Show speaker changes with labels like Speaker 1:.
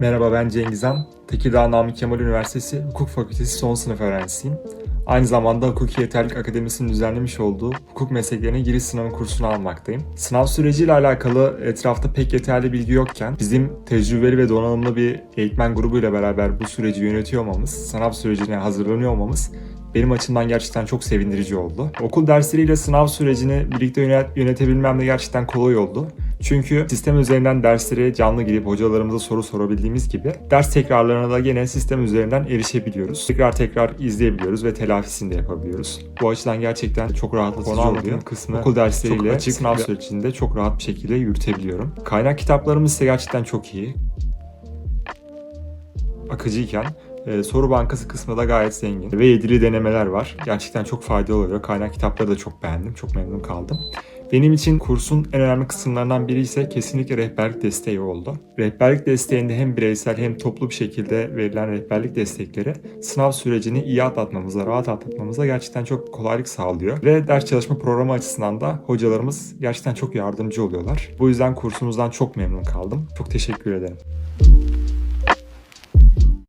Speaker 1: Merhaba ben Cengizhan. Tekirdağ Namık Kemal Üniversitesi Hukuk Fakültesi son sınıf öğrencisiyim. Aynı zamanda Hukuki Yeterlik Akademisi'nin düzenlemiş olduğu hukuk mesleklerine giriş sınavı kursunu almaktayım. Sınav süreciyle alakalı etrafta pek yeterli bilgi yokken bizim tecrübeli ve donanımlı bir eğitmen grubuyla beraber bu süreci yönetiyor olmamız, sınav sürecine hazırlanıyor olmamız benim açımdan gerçekten çok sevindirici oldu. Okul dersleriyle sınav sürecini birlikte yönet- yönetebilmem de gerçekten kolay oldu. Çünkü sistem üzerinden derslere canlı girip hocalarımıza soru sorabildiğimiz gibi ders tekrarlarına da gene sistem üzerinden erişebiliyoruz. Tekrar tekrar izleyebiliyoruz ve telafisini de yapabiliyoruz. Bu açıdan gerçekten çok rahatlatıcı
Speaker 2: Konu
Speaker 1: oluyor. Kısmı okul dersleriyle
Speaker 2: çok açık
Speaker 1: sınav sürecinde çok rahat bir şekilde yürütebiliyorum. Kaynak kitaplarımız ise gerçekten çok iyi. Akıcıyken e, soru bankası kısmı da gayet zengin ve yedili denemeler var. Gerçekten çok faydalı oluyor. Kaynak kitapları da çok beğendim. Çok memnun kaldım. Benim için kursun en önemli kısımlarından biri ise kesinlikle rehberlik desteği oldu. Rehberlik desteğinde hem bireysel hem toplu bir şekilde verilen rehberlik destekleri sınav sürecini iyi atlatmamıza, rahat atlatmamıza gerçekten çok kolaylık sağlıyor. Ve ders çalışma programı açısından da hocalarımız gerçekten çok yardımcı oluyorlar. Bu yüzden kursumuzdan çok memnun kaldım. Çok teşekkür ederim.